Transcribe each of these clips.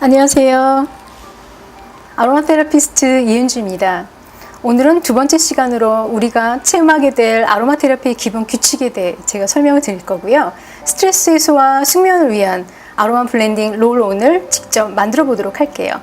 안녕하세요. 아로마 테라피스트 이은주입니다. 오늘은 두 번째 시간으로 우리가 체험하게 될 아로마 테라피의 기본 규칙에 대해 제가 설명을 드릴 거고요. 스트레스 해소와 숙면을 위한 아로마 블렌딩 롤온을 직접 만들어 보도록 할게요.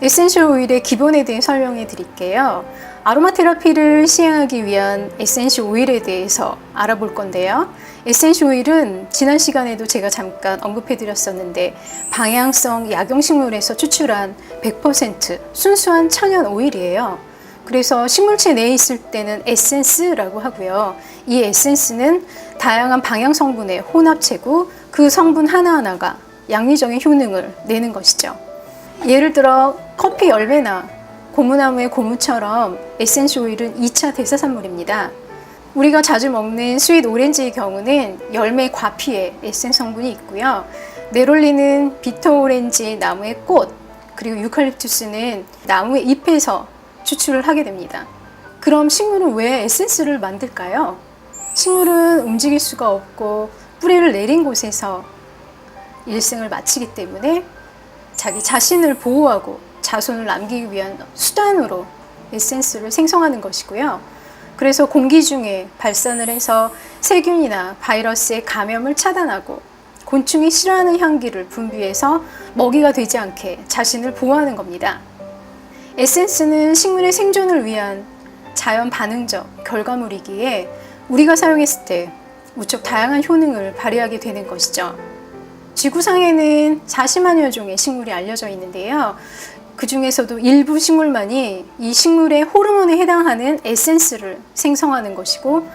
에센셜 오일의 기본에 대해 설명해 드릴게요. 아로마 테라피를 시행하기 위한 에센셜 오일에 대해서 알아볼 건데요. 에센셜 오일은 지난 시간에도 제가 잠깐 언급해 드렸었는데 방향성 약용식물에서 추출한 100% 순수한 천연 오일이에요. 그래서 식물체 내에 있을 때는 에센스라고 하고요. 이 에센스는 다양한 방향 성분의 혼합체고 그 성분 하나하나가 양리적인 효능을 내는 것이죠. 예를 들어 커피 열매나 고무나무의 고무처럼 에센셜 오일은 2차 대사산물입니다. 우리가 자주 먹는 스윗 오렌지의 경우는 열매 과피에 에센 성분이 있고요. 네롤리는 비터 오렌지 나무의 꽃, 그리고 유칼립투스는 나무의 잎에서 추출을 하게 됩니다. 그럼 식물은 왜 에센스를 만들까요? 식물은 움직일 수가 없고 뿌리를 내린 곳에서 일생을 마치기 때문에 자기 자신을 보호하고 자손을 남기기 위한 수단으로 에센스를 생성하는 것이고요. 그래서 공기 중에 발산을 해서 세균이나 바이러스의 감염을 차단하고 곤충이 싫어하는 향기를 분비해서 먹이가 되지 않게 자신을 보호하는 겁니다. 에센스는 식물의 생존을 위한 자연 반응적 결과물이기에 우리가 사용했을 때 무척 다양한 효능을 발휘하게 되는 것이죠. 지구상에는 40만여 종의 식물이 알려져 있는데요. 그 중에서도 일부 식물만이 이 식물의 호르몬에 해당하는 에센스를 생성하는 것이고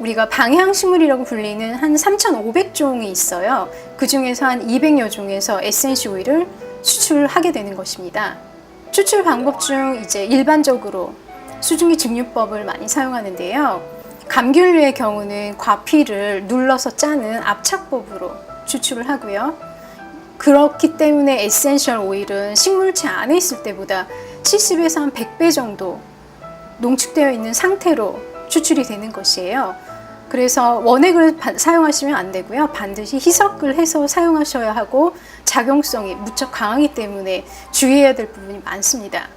우리가 방향식물이라고 불리는 한 3,500종이 있어요. 그 중에서 한 200여 종에서 에센시 오일을 추출하게 되는 것입니다. 추출 방법 중 이제 일반적으로 수증기 증류법을 많이 사용하는데요. 감귤류의 경우는 과피를 눌러서 짜는 압착법으로 추출을 하고요. 그렇기 때문에 에센셜 오일은 식물체 안에 있을 때보다 70에서 한 100배 정도 농축되어 있는 상태로 추출이 되는 것이에요. 그래서 원액을 바- 사용하시면 안 되고요. 반드시 희석을 해서 사용하셔야 하고 작용성이 무척 강하기 때문에 주의해야 될 부분이 많습니다.